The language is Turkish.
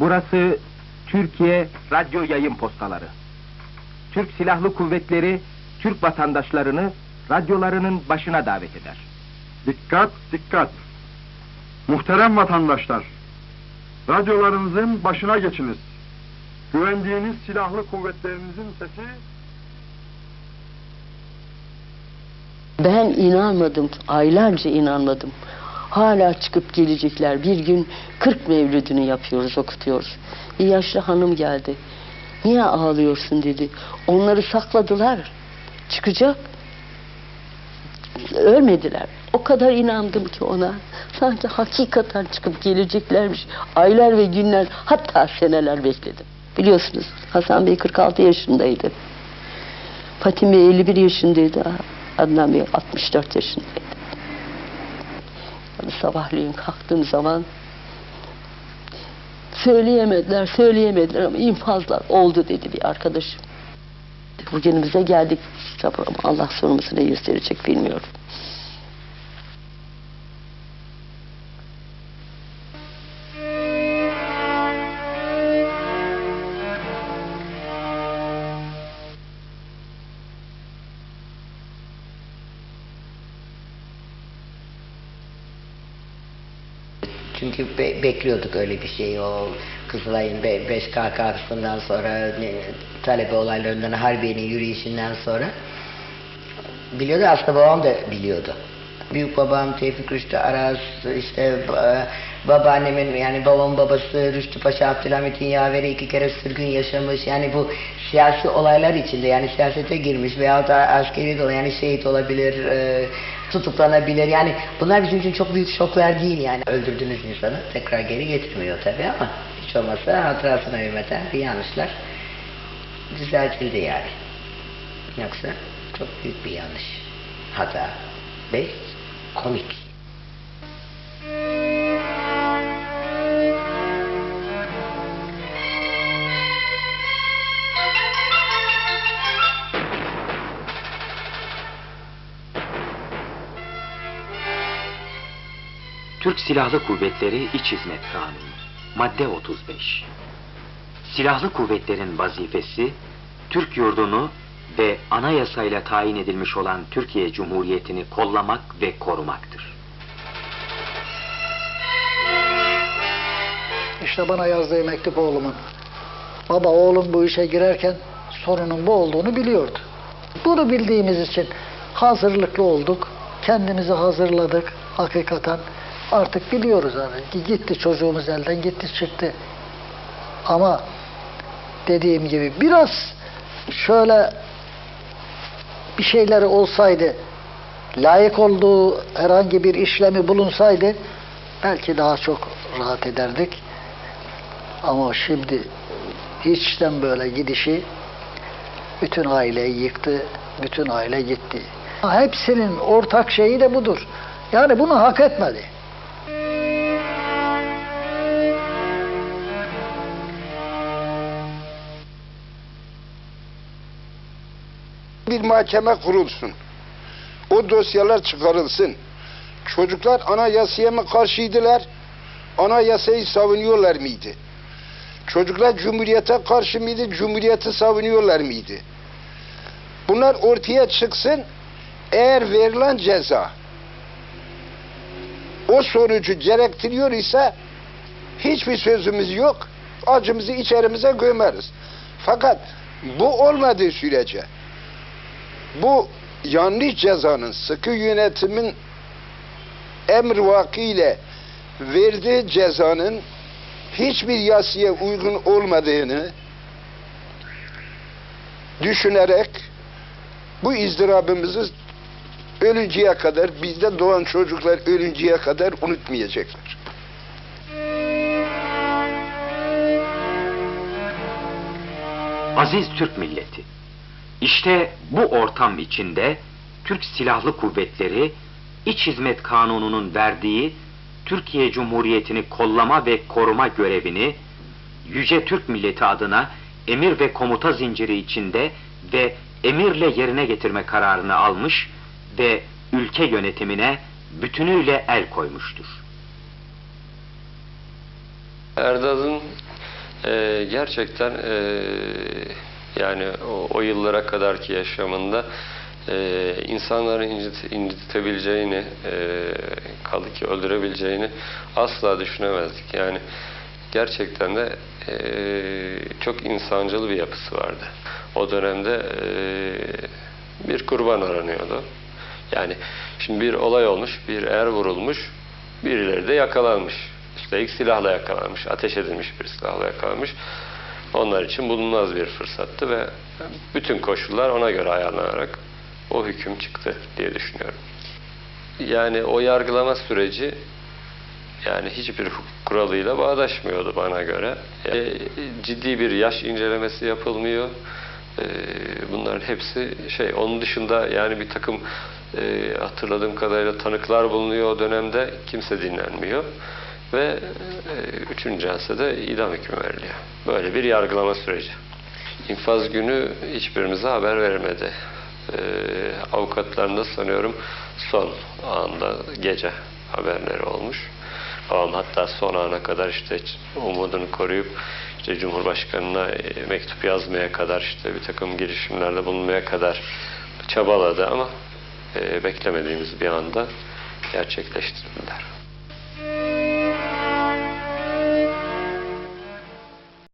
Burası Türkiye Radyo Yayın Postaları. Türk Silahlı Kuvvetleri Türk vatandaşlarını radyolarının başına davet eder. Dikkat, dikkat. Muhterem vatandaşlar, radyolarınızın başına geçiniz. Güvendiğiniz silahlı kuvvetlerinizin sesi Ben inanmadım, aylarca inanmadım. Hala çıkıp gelecekler. Bir gün 40 mevlüdünü yapıyoruz, okutuyoruz. Bir yaşlı hanım geldi. Niye ağlıyorsun dedi. Onları sakladılar. Çıkacak. Ölmediler. O kadar inandım ki ona. Sanki hakikaten çıkıp geleceklermiş. Aylar ve günler hatta seneler bekledim. Biliyorsunuz Hasan Bey 46 yaşındaydı. Fatim Bey 51 yaşındaydı. Adnan Bey 64 yaşındaydı. Yani sabahleyin kalktığım zaman söyleyemediler, söyleyemediler ama infazlar oldu dedi bir arkadaşım. Bugünümüze geldik Allah sonumuzu ne gösterecek bilmiyorum. Çünkü be- bekliyorduk öyle bir şeyi o Kızılay'ın 5 KK'sından sonra talebe olaylarından Harbiye'nin yürüyüşünden sonra biliyordu aslında babam da biliyordu. Büyük babam Tevfik Rüştü Aras, işte ba- babaannemin yani babamın babası Rüştü Paşa Abdülhamit'in yaveri iki kere sürgün yaşamış. Yani bu siyasi olaylar içinde yani siyasete girmiş veyahut da askeri de yani şehit olabilir, e, tutuklanabilir. Yani bunlar bizim için çok büyük şoklar değil yani. Öldürdüğünüz insanı tekrar geri getirmiyor tabii ama hiç olmazsa hatırasına hürmeten bir yanlışlar düzeltildi yani. Yoksa çok büyük bir yanlış. Hata ve komik. Türk Silahlı Kuvvetleri İç Hizmet Kanunu Madde 35 Silahlı kuvvetlerin vazifesi Türk yurdunu ve anayasayla tayin edilmiş olan Türkiye Cumhuriyeti'ni kollamak ve korumaktır. İşte bana yazdığı mektup oğlumun. Baba oğlum bu işe girerken sorunun bu olduğunu biliyordu. Bunu bildiğimiz için hazırlıklı olduk. Kendimizi hazırladık hakikaten. Artık biliyoruz yani. Gitti çocuğumuz elden gitti çıktı. Ama dediğim gibi biraz şöyle bir şeyleri olsaydı layık olduğu herhangi bir işlemi bulunsaydı belki daha çok rahat ederdik. Ama şimdi hiçten böyle gidişi bütün aileyi yıktı, bütün aile gitti. Hepsinin ortak şeyi de budur. Yani bunu hak etmedi. Bir mahkeme kurulsun. O dosyalar çıkarılsın. Çocuklar anayasaya mı karşıydılar? Anayasayı savunuyorlar mıydı? Çocuklar cumhuriyete karşı mıydı? Cumhuriyeti savunuyorlar mıydı? Bunlar ortaya çıksın. Eğer verilen ceza o sonucu gerektiriyor ise hiçbir sözümüz yok. Acımızı içerimize gömeriz. Fakat bu olmadığı sürece bu yanlış cezanın sıkı yönetimin emr ile verdiği cezanın hiçbir yasaya uygun olmadığını düşünerek bu izdırabımızı ölünceye kadar bizde doğan çocuklar ölünceye kadar unutmayacaklar. Aziz Türk milleti, işte bu ortam içinde Türk Silahlı Kuvvetleri İç Hizmet Kanunu'nun verdiği Türkiye Cumhuriyeti'ni kollama ve koruma görevini Yüce Türk milleti adına emir ve komuta zinciri içinde ve emirle yerine getirme kararını almış ve ülke yönetimine bütünüyle el koymuştur. Erdal'ın Ee, gerçekten ee, yani o, o yıllara kadarki yaşamında ee, insanları incit, incitebileceğini, ee, kaldı ki öldürebileceğini asla düşünemezdik. Yani gerçekten de ee, çok insancıl bir yapısı vardı. O dönemde ee, bir kurban aranıyordu. Yani şimdi bir olay olmuş, bir er vurulmuş, birileri de yakalanmış. Üstelik silahla yakalanmış, ateş edilmiş bir silahla yakalanmış. Onlar için bulunmaz bir fırsattı ve bütün koşullar ona göre ayarlanarak o hüküm çıktı diye düşünüyorum. Yani o yargılama süreci yani hiçbir hukuk kuralıyla bağdaşmıyordu bana göre. E, ciddi bir yaş incelemesi yapılmıyor. E, bunların hepsi şey, onun dışında yani bir takım e, hatırladığım kadarıyla tanıklar bulunuyor o dönemde. Kimse dinlenmiyor. Ve e, üçüncü celsede idam hükmü veriliyor. Böyle bir yargılama süreci. İnfaz günü hiçbirimize haber vermedi. E, avukatlarında sanıyorum son anda gece haberleri olmuş. Babam hatta son ana kadar işte umudunu koruyup işte Cumhurbaşkanı'na e, mektup yazmaya kadar işte bir takım girişimlerde bulunmaya kadar çabaladı ama e, beklemediğimiz bir anda gerçekleştirdiler.